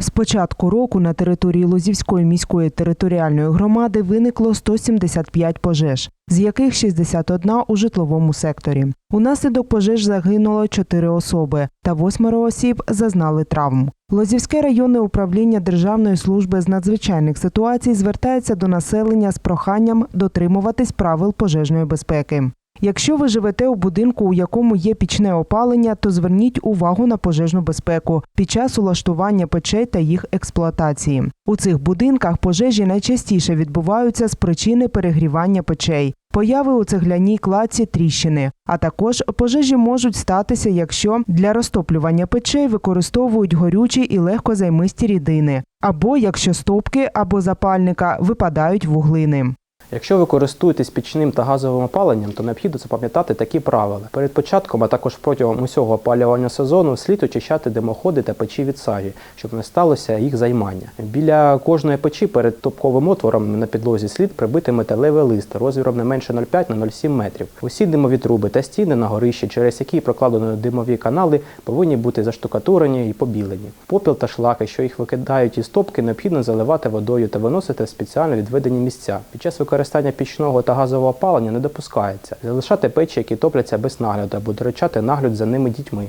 З початку року на території Лозівської міської територіальної громади виникло 175 пожеж, з яких 61 у житловому секторі. Унаслідок пожеж загинуло 4 особи та восьмеро осіб зазнали травм. Лозівське районне управління Державної служби з надзвичайних ситуацій звертається до населення з проханням дотримуватись правил пожежної безпеки. Якщо ви живете у будинку, у якому є пічне опалення, то зверніть увагу на пожежну безпеку під час улаштування печей та їх експлуатації. У цих будинках пожежі найчастіше відбуваються з причини перегрівання печей, появи у цегляній кладці тріщини. А також пожежі можуть статися, якщо для розтоплювання печей використовують горючі і легкозаймисті рідини, або якщо стопки або запальника випадають вуглини. Якщо ви користуєтесь пічним та газовим опаленням, то необхідно запам'ятати такі правила. Перед початком, а також протягом усього опалювального сезону, слід очищати димоходи та печі від сажі, щоб не сталося їх займання. Біля кожної печі перед топковим отвором на підлозі слід прибити металевий лист розміром не менше 0,5 на 0,7 метрів. Усі димові труби та стіни на горищі, через які прокладено димові канали, повинні бути заштукатурені і побілені. Попіл та шлаки, що їх викидають із топки, необхідно заливати водою та виносити в спеціально відведені місця. Під час використання пічного та газового опалення не допускається залишати печі, які топляться без нагляду, або доручати нагляд за ними дітьми.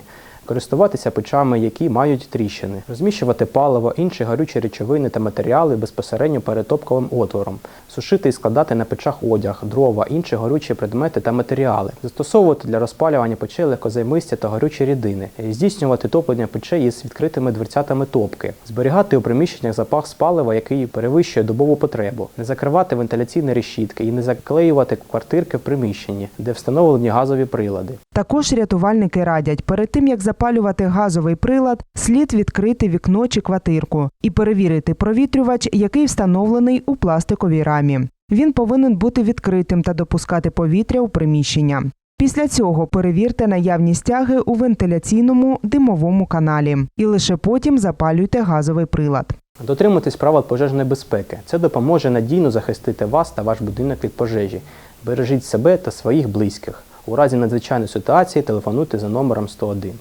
Користуватися печами, які мають тріщини, розміщувати паливо, інші горючі речовини та матеріали безпосередньо перед топковим отвором, сушити і складати на печах одяг, дрова, інші горючі предмети та матеріали, застосовувати для розпалювання печей легкозаймисті та горючі рідини, здійснювати топлення печей із відкритими дверцятами топки, зберігати у приміщеннях запас з палива, який перевищує добову потребу, не закривати вентиляційні решітки і не заклеювати квартирки в приміщенні, де встановлені газові прилади. Також рятувальники радять перед тим як запалювати газовий прилад, слід відкрити вікно чи квартирку і перевірити провітрювач, який встановлений у пластиковій рамі. Він повинен бути відкритим та допускати повітря у приміщення. Після цього перевірте наявність тяги у вентиляційному димовому каналі і лише потім запалюйте газовий прилад. Дотримуйтесь правил пожежної безпеки. Це допоможе надійно захистити вас та ваш будинок від пожежі. Бережіть себе та своїх близьких. У разі надзвичайної ситуації телефонуйте за номером 101.